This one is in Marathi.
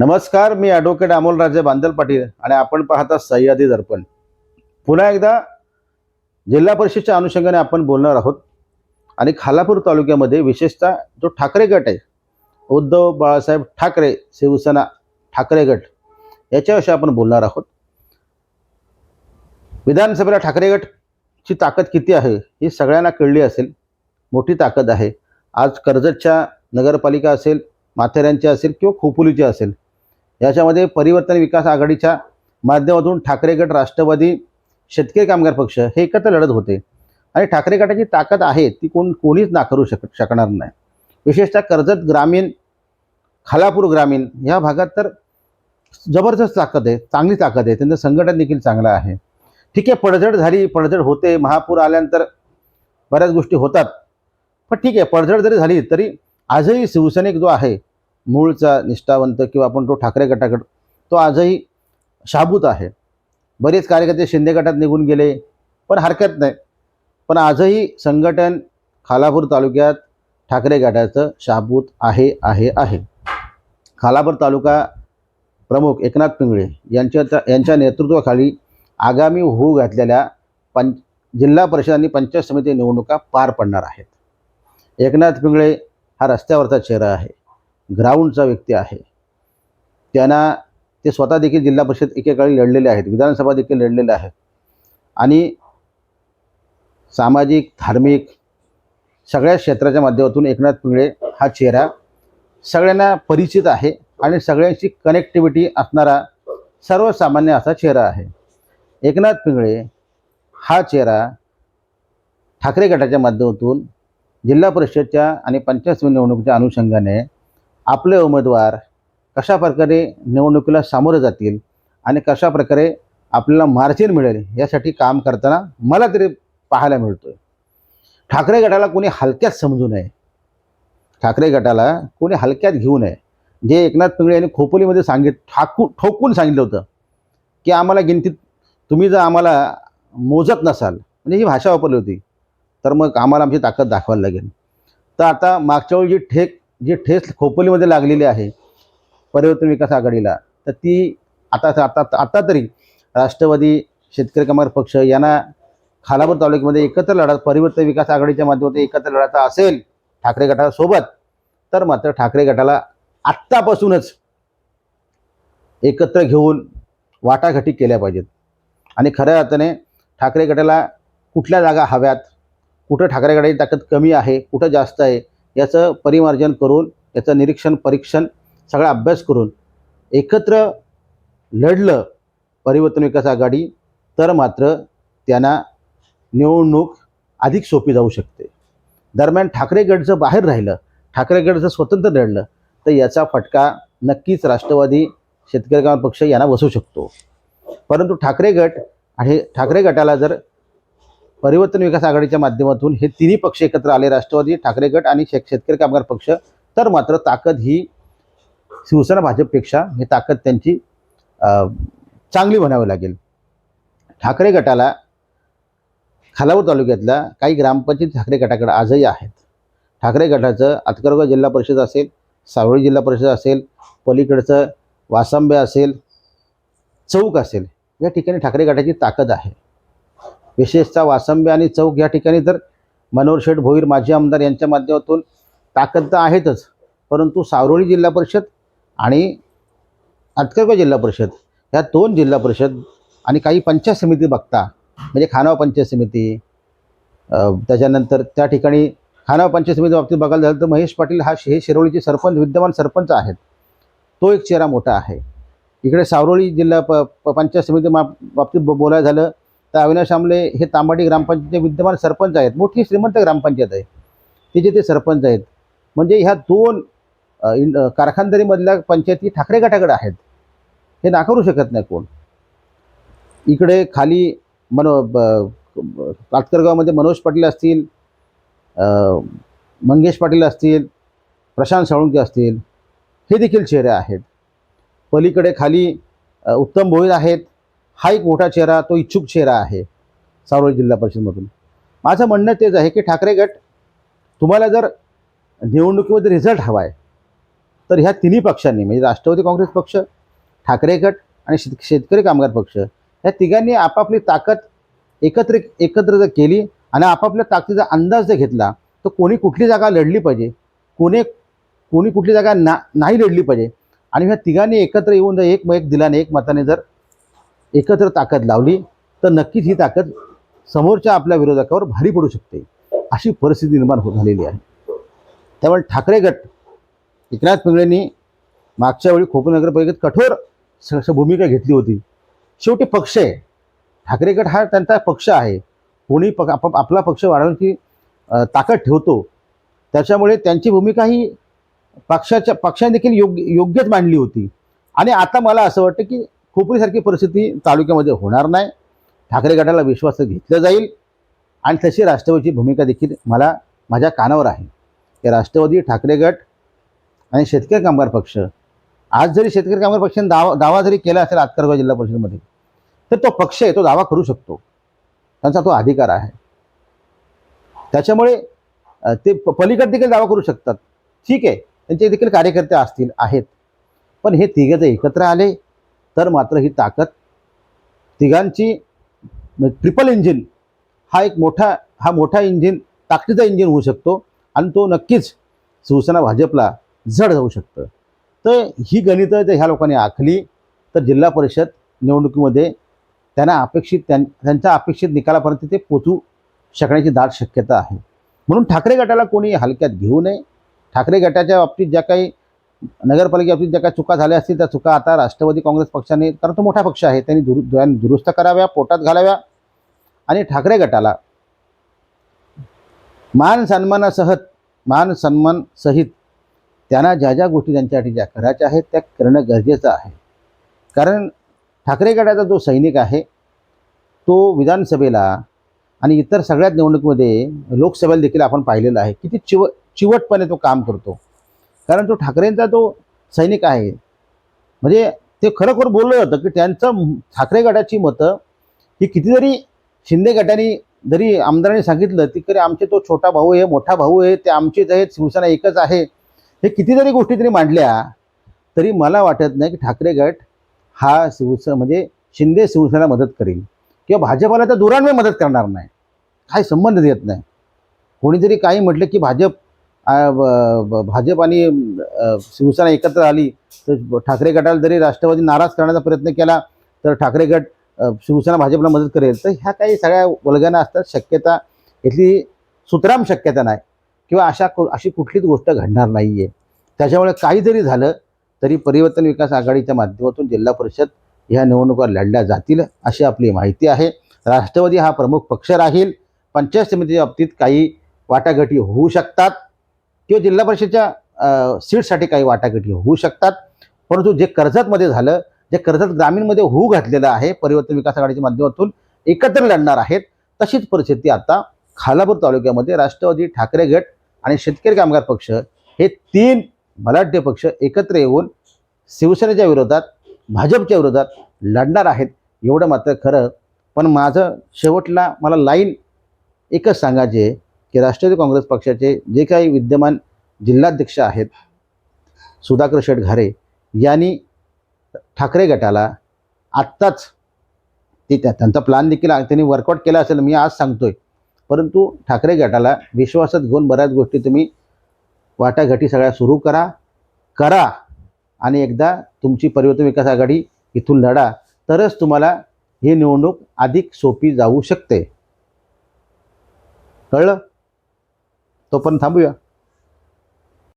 नमस्कार मी ॲडव्होकेट अमोल राजे बांदल पाटील आणि आपण पाहता सह्यादी दर्पण. पुन्हा एकदा जिल्हा परिषदच्या अनुषंगाने आपण बोलणार आहोत आणि खालापूर तालुक्यामध्ये विशेषतः जो ठाकरे गट आहे उद्धव बाळासाहेब ठाकरे शिवसेना ठाकरे गट याच्याविषयी आपण बोलणार आहोत. विधानसभेला ठाकरे गटची ताकद किती आहे ही सगळ्यांना कळली असेल. मोठी ताकद आहे. आज कर्जतच्या नगरपालिका असेल माथेऱ्यांची असेल किंवा खोपोलीची असेल याच्यामध्ये परिवर्तन विकास आघाडीच्या माध्यमातून ठाकरे गट राष्ट्रवादी शेतकरी कामगार पक्ष हे एकत्र लढत होते. आणि ठाकरे गटाची ताकद आहे ती कोण कोणीच नाकारू शक शकणार नाही. विशेषतः कर्जत ग्रामीण खालापूर ग्रामीण ह्या भागात तर जबरदस्त ताकद आहे चांगली ताकद आहे. त्यांचं संघटन देखील चांगलं आहे. ठीक आहे पडझड झाली पडझड होते महापूर आल्यानंतर बऱ्याच गोष्टी होतात. पण ठीक आहे पडझड जरी झाली तरी आजही शिवसैनिक जो आहे मूळचा निष्ठावंत किंवा आपण तो ठाकरे गटाकडं तो आजही शाबूत आहे. बरेच कार्यकर्ते शिंदे गटात निघून गेले पण हरकत नाही. पण आजही संघटन खालापूर तालुक्यात ठाकरे गटाचं शाबूत आहे आहे आहे. खालापूर तालुका प्रमुख एकनाथ पिंगळे यांच्या यांच्या नेतृत्वाखाली आगामी होऊ घातलेल्या पं जिल्हा परिषद आणि पंचायत समिती निवडणुका पार पडणार आहेत. एकनाथ पिंगळे हा रस्त्यावरचा चेहरा आहे. ग्राउंडचा व्यक्ती आहे. त्यांना ते स्वतः देखील जिल्हा परिषद एकेकाळी लढलेले आहेत विधानसभा देखील लढलेले आहेत. आणि सामाजिक धार्मिक सगळ्या क्षेत्राच्या माध्यमातून एकनाथ पिंगळे हा चेहरा सगळ्यांना परिचित आहे आणि सगळ्यांची कनेक्टिव्हिटी असणारा सर्वसामान्य असा चेहरा आहे. एकनाथ पिंगळे हा चेहरा ठाकरे गटाच्या माध्यमातून जिल्हा परिषदच्या आणि पंचायत समिती निवडणुकीच्या अनुषंगाने आपले उमेदवार कशा प्रकारे निवडणुकीला सामोरे जातील आणि कशा प्रकारे आपल्याला मार्जिन मिळेल यासाठी काम करताना मला तरी पाहायला मिळतो आहे ठाकरे गटाला कोणी हलक्यात समजू नये. ठाकरे गटाला कोणी हलक्यात घेऊ नये. जे एकनाथ पिंगळे यांनी खोपोलीमध्ये सांगित ठाकू ठोकून सांगितलं होतं की आम्हाला गिनतीत तुम्ही जर आम्हाला मोजत नसाल म्हणजे ही भाषा वापरली होती तर मग आम्हाला आमची ताकद दाखवायला लागेल. तर आता मागच्या वेळी जी ठेक जी ठेस खोपोलीमध्ये लागलेली आहे परिवर्तन विकास आघाडीला तर ती आता आता आता तरी राष्ट्रवादी शेतकरी कामगार पक्ष यांना खालापूर तालुक्यामध्ये एकत्र लढा परिवर्तन विकास आघाडीच्या माध्यमातून एकत्र लढायचा असेल ठाकरे गटासोबत तर मात्र ठाकरे गटाला आत्तापासूनच एकत्र घेऊन वाटाघाटी केल्या पाहिजेत. आणि खऱ्या अर्थाने ठाकरे गटाला कुठल्या जागा हव्यात कुठं ठाकरे गटाची ताकद कमी आहे कुठं जास्त आहे याचं परिमार्जन करून याचं निरीक्षण परीक्षण सगळा अभ्यास करून एकत्र लढलं परिवर्तन विकास आघाडी तर मात्र त्यांना निवडणूक अधिक सोपी जाऊ शकते. दरम्यान ठाकरे गट जर बाहेर राहिलं ठाकरे गट जर स्वतंत्र लढलं तर याचा फटका नक्कीच राष्ट्रवादी शेतकरी पक्ष यांना बसू शकतो. परंतु ठाकरे गट आणि ठाकरे गटाला जर परिवर्तन विकास आघाडीच्या माध्यमातून हे तिन्ही पक्ष एकत्र आले राष्ट्रवादी ठाकरे गट आणि शेत शेतकरी कामगार पक्ष. तर मात्र ताकद ही शिवसेना भाजपपेक्षा ही ताकद त्यांची चांगली म्हणावी लागेल. ठाकरे गटाला खालापूर तालुक्यातल्या काही ग्रामपंचायत ठाकरे गटाकडे आजही आहेत. ठाकरे गटाचं आतकरगाव जिल्हा परिषद असेल सावळी जिल्हा परिषद असेल पलीकडचं वासंबे असेल चौक असेल या ठिकाणी ठाकरे गटाची ताकद आहे. विशेषतः वासंबे आणि चौक या ठिकाणी तर मनोहर शेठ भोईर माजी आमदार यांच्या माध्यमातून ताकद तर आहेतच परंतु सावरोळी जिल्हा परिषद आणि आतकरगाव जिल्हा परिषद ह्या दोन जिल्हा परिषद आणि काही पंचायत समिती बघता म्हणजे खानाव पंचायत समिती त्याच्यानंतर त्या ठिकाणी खानाव पंचायत समिती बाबतीत बघायला झालं तर महेश पाटील हा हे शिरोळीचे सरपंच विद्यमान सरपंच आहेत. तो एक चेहरा मोठा आहे. इकडे सावरोळी जिल्हा प प- पंचायत समिती मा बाबतीत बोलायला झालं तर अविनाश आमले हे तांबाडी ग्रामपंचायतचे विद्यमान सरपंच आहेत. मोठी श्रीमंत ग्रामपंचायत आहे. तिचे ते सरपंच आहेत. म्हणजे ह्या दोन इन कारखानदारीमधल्या पंचायती ठाकरे गटाकडे आहेत. हे नाकारू शकत नाही कोण. इकडे खाली मनो ब- कातकरगावमध्ये मनोज पाटील असतील मंगेश पाटील असतील प्रशांत साळुंके असतील हे देखील चेहरे आहेत. पलीकडे खाली उत्तम भोईर आहेत. हा एक मोठा चेहरा तो इच्छुक चेहरा आहे सावरोळी जिल्हा परिषदमधून माझं म्हणणं तेच आहे की ठाकरे गट तुम्हाला जर निवडणुकीमध्ये रिझल्ट हवा आहे तर ह्या तिन्ही पक्षांनी म्हणजे राष्ट्रवादी काँग्रेस पक्ष ठाकरे गट आणि शेत शेतकरी कामगार पक्ष ह्या तिघांनी आपापली ताकद एकत्र एकत्र जर केली आणि आपापल्या ताकदीचा अंदाज जर घेतला तर कोणी कुठली जागा लढली पाहिजे? कोणी कोणी कुठली जागा ना नाही लढली पाहिजे? आणि ह्या तिघांनी एकत्र येऊन जर एक एक दिलाने एक मताने जर एकत्र ताकद लावली तर नक्कीच ही ताकद समोरच्या आपल्या विरोधकावर भारी पडू शकते. अशी परिस्थिती निर्माण होत झालेली आहे. त्यामुळे ठाकरे गट एकनाथ पिंगळेंनी मागच्या वेळी खोप नगरपालिकेत कठोर भूमिका घेतली होती. शेवटी पक्ष आहे. ठाकरे गट हा त्यांचा पक्ष आहे. कोणी पक आप आपला पक्ष वाढवण्याची ताकद ठेवतो. त्याच्यामुळे त्यांची भूमिका ही पक्षाच्या पक्षाने देखील योग्य योग्यच मांडली होती. आणि आता मला असं वाटतं की खोपरीसारखी परिस्थिती तालुक्यामध्ये होणार नाही. ठाकरे गटाला विश्वास घेतलं जाईल. आणि तशी राष्ट्रवादीची भूमिका देखील मला माझ्या कानावर आहे. की राष्ट्रवादी ठाकरे गट आणि शेतकरी कामगार पक्ष. आज जरी शेतकरी कामगार पक्षाने दावा दावा जरी केला असेल आतकरगाव जिल्हा परिषदेमध्ये तर तो पक्ष आहे तो दावा करू शकतो. त्यांचा तो अधिकार आहे. त्याच्यामुळे ते पलीकडे देखील दावा करू शकतात. ठीक आहे त्यांचे देखील कार्यकर्ते असतील आहेत. पण हे तिघं जर एकत्र आले. तर मात्र ही ताकद तिघांची ट्रिपल इंजिन हा एक मोठा हा मोठा इंजिन ताकदीचा इंजिन होऊ शकतो आणि तो नक्कीच शिवसेना भाजपला जड जाऊ शकतं. तर ही गणितं जर ह्या लोकांनी आखली. तर जिल्हा परिषद निवडणुकीमध्ये त्यांना अपेक्षित त्यां त्यांच्या अपेक्षित निकालापर्यंत ते पोचू शकण्याची दाट शक्यता आहे. म्हणून ठाकरे गटाला कोणी हलक्यात घेऊ नये. ठाकरे गटाच्या बाबतीत ज्या काही नगरपालिके ज्या काही चुका झाल्या असतील त्या चुका आता राष्ट्रवादी काँग्रेस पक्षाने कारण तो मोठा पक्ष आहे त्यांनी दुरु दुरुस्त कराव्या पोटात घालाव्या आणि ठाकरे गटाला मान सन्मानासह मान सन्मान सहित त्यांना ज्या ज्या गोष्टी त्यांच्यासाठी ज्या करायच्या आहेत त्या करणं गरजेचं आहे. कारण ठाकरे गटाचा जो सैनिक आहे तो विधानसभेला आणि इतर सगळ्याच निवडणुकीमध्ये लोकसभेला देखील आपण पाहिलेलं आहे किती चिव चिवटपणे तो काम करतो. कारण तो ठाकरेंचा तो सैनिक आहे. म्हणजे ते खरोखर बोललं होतं की त्यांचं ठाकरे गटाची मतं ही किती जरी शिंदे गटाने जरी आमदारांनी सांगितलं ती तरी आमचे तो छोटा भाऊ आहे मोठा भाऊ आहे ते आमचेच आहेत शिवसेना एकच आहे. हे किती जरी गोष्टी तरी मांडल्या तरी मला वाटत नाही की ठाकरे गट हा शिवसेना म्हणजे शिंदे शिवसेना मदत करेल. किंवा भाजपाला तर दुरान्वय मदत करणार नाही. काही संबंध देत नाही. कोणीतरी काही म्हटलं की भाजप भाजप आणि शिवसेना एकत्र आली तर ठाकरे गटाला जरी राष्ट्रवादी नाराज करण्याचा प्रयत्न केला तर ठाकरे गट शिवसेना भाजपला मदत करेल. तर ह्या काही सगळ्या वल्गना असतात शक्यता इथली सुतराम शक्यता नाही किंवा अशा अशी कुठलीच गोष्ट घडणार नाही आहे त्याच्यामुळे काही जरी झालं तरी परिवर्तन विकास आघाडीच्या माध्यमातून जिल्हा परिषद ह्या निवडणुका लढल्या जातील अशी आपली माहिती आहे. राष्ट्रवादी हा प्रमुख पक्ष राहील. पंचायत समितीच्या बाबतीत काही वाटाघाटी होऊ शकतात. किंवा जिल्हा परिषदच्या सीटसाठी काही वाटाघाटी होऊ शकतात. परंतु जे कर्जतमध्ये झालं जे कर्जत ग्रामीणमध्ये होऊ घातलेलं आहे परिवर्तन विकास आघाडीच्या माध्यमातून एकत्र लढणार आहेत तशीच परिस्थिती आता खालापूर तालुक्यामध्ये राष्ट्रवादी ठाकरे गट आणि शेतकरी कामगार पक्ष हे तीन बलाढ्य पक्ष एकत्र येऊन शिवसेनेच्या विरोधात भाजपच्या विरोधात लढणार आहेत. एवढं मात्र खरं. पण माझं शेवटला मला लाईन एकच सांगायचे आहे. की राष्ट्रवादी काँग्रेस पक्षाचे जे काही विद्यमान जिल्हाध्यक्ष आहेत सुधाकर शेटघारे यांनी ठाकरे गटाला आत्ताच ते त्या त्यांचा प्लॅन देखील त्यांनी वर्कआउट केला असेल मी आज सांगतोय. परंतु ठाकरे गटाला विश्वासात घेऊन बऱ्याच गोष्टी तुम्ही वाटाघाटी सगळ्या सुरू करा करा आणि एकदा तुमची परिवर्तन विकास आघाडी इथून लढा तरच तुम्हाला ही निवडणूक अधिक सोपी जाऊ शकते. कळलं? तोपर्यंत थांबूया.